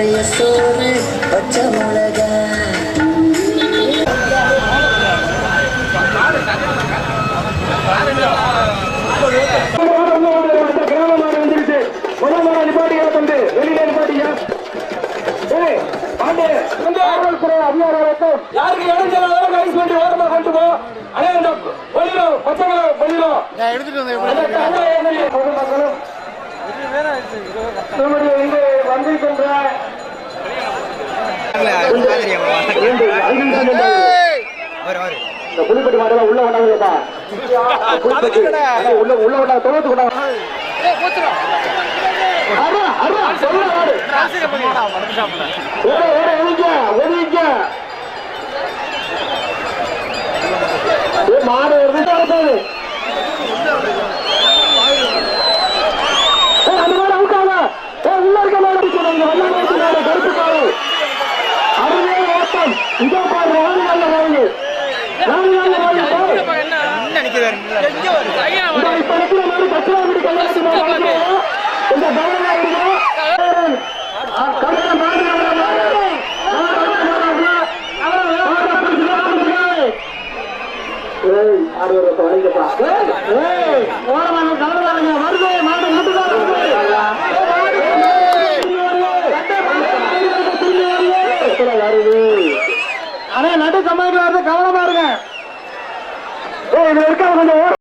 பழைய சோறு பச்சை மிளகா. கிராமமாக வந்துருச்சு இந்த வந்திருக்கின்ற உள்ள விடாதீங்கப்பா புலிப்பட்டி உள்ள உள்ள விடா தொழுத்து விடா மாடு. மாடு வருது, நடக்குது. ஏய், அந்த மாடு அவுக்காத. ஏய், உள்ள இருக்க மாடு அடிக்கணும், இங்க வெள்ளை மாடு, மாடு, கருப்பு மாடு. அருமையான ஓட்டம். இதோ பாரு, ராணி நல்ல ராணி நாலு நாள்ல வாங்கு, இந்த இப்ப இருக்கிற மாதிரி பச்சையாபுரி வீடு மேல இந்த பவனா இருக்கிறோம். ஆ, கடையில சம்பாதிக்கலாம் கவனமா இருங்க. இதுல இருக்க கொஞ்சம்